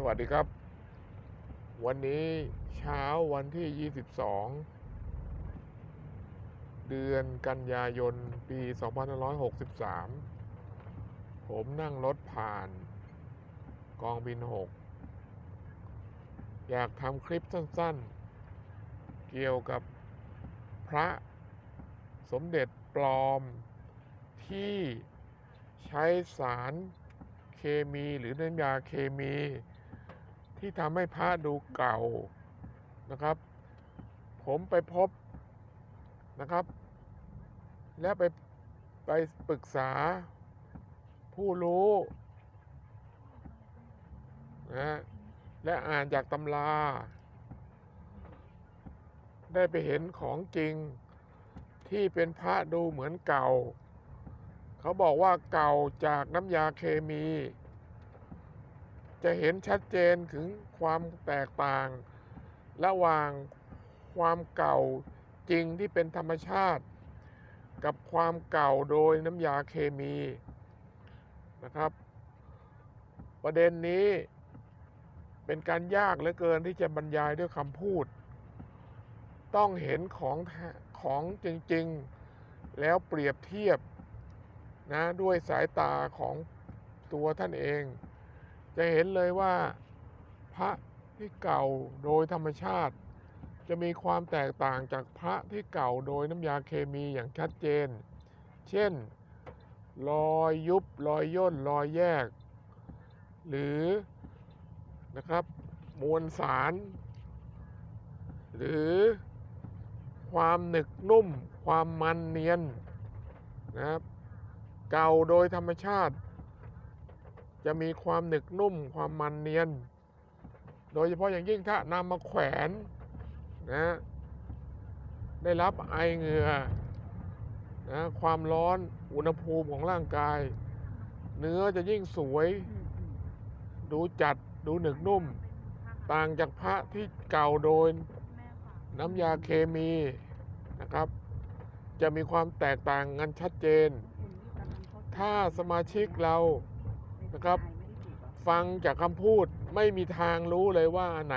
สวัสดีครับ วันนี้เช้าวันที่ 22 เดือนกันยายน ปี 2563 ผมนั่งรถผ่าน กองบิน 6 อยากทำคลิปสั้นๆ เกี่ยวกับพระสมเด็จปลอมที่ใช้สารเคมีหรือน้ำยาเคมี ที่ทำให้พระดูเก่านะครับ ผมไปพบนะครับ และไปไปปรึกษาผู้รู้นะและอ่านจากตำรา ได้ไปเห็นของจริงที่เป็นพระดูเหมือนเก่า เขาบอกว่าเก่าจากน้ำยาเคมี จะเห็นชัดเจนถึงความแตกต่าง ระหว่างความเก่าจริงที่เป็นธรรมชาติ กับความเก่าโดยน้ำยาเคมีนะครับ ประเด็นนี้เป็นการยากเหลือเกินที่จะบรรยายด้วยคำพูด ต้องเห็นของของจริงๆ แล้วเปรียบเทียบนะด้วยสายตาของตัวท่านเอง จะเห็นเลยว่าพระที่เก่าโดยธรรมชาติ จะมีความแตกต่างจากพระที่เก่าโดยน้ำยาเคมีอย่างชัดเจน เช่น รอยยุบรอยย่นรอยแยก หรือนะครับมวลสาร หรือความหนึกนุ่ม ความมันเนียนนะครับเก่าโดยธรรมชาติ จะมีความหนึกนุ่มความมันเนียน โดยเฉพาะอย่างยิ่งถ้านำมาแขวนนะได้รับไอเหงื่อนะความร้อนอุณหภูมิของร่างกาย เนื้อจะยิ่งสวย ดูจัดดูหนึกนุ่ม ต่างจากพระที่เก่าโดยน้ำยาเคมีนะครับ จะมีความแตกต่างกันชัดเจน ถ้าสมาชิกเรา นะครับ ฟังจากคำพูดไม่มีทางรู้เลยว่าอันไหน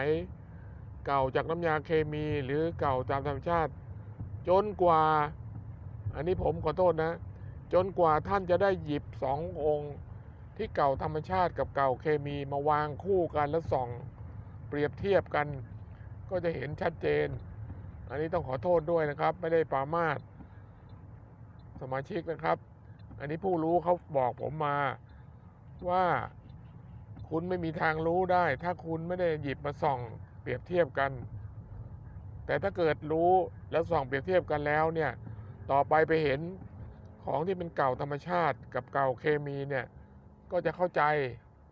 เก่าจากน้ำยาเคมีหรือเก่าตามธรรมชาติ จนกว่า อันนี้ผมขอโทษนะ จนกว่าท่านจะได้หยิบสององค์ที่เก่าธรรมชาติกับเก่าเคมีมาวางคู่กันแล้วส่อง เปรียบเทียบกัน ก็จะเห็นชัดเจน อันนี้ต้องขอโทษด้วยนะครับ ไม่ได้ปรามาสสมาชิกนะครับ อันนี้ผู้รู้เขาบอกผมมา ว่าคุณไม่มีทางรู้ได้ ถ้าคุณไม่ได้หยิบมาส่องเปรียบเทียบกัน แต่ถ้าเกิดรู้แล้วส่องเปรียบเทียบกันแล้วเนี่ย ต่อไปไปเห็นของที่เป็นเก่าธรรมชาติกับเก่าเคมีเนี่ย ก็จะเข้าใจ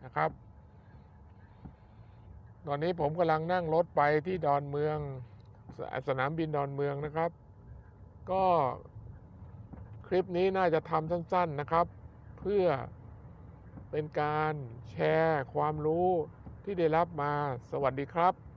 นะครับ ตอนนี้ผมกำลังนั่งรถไปที่ดอนเมืองสสนามบินดอนเมืองนะครับ ก็คลิปนี้น่าจะทำสั้น ๆนะครับ เพื่อ เป็นการแชร์ความรู้ที่ได้รับมาสวัสดีครับ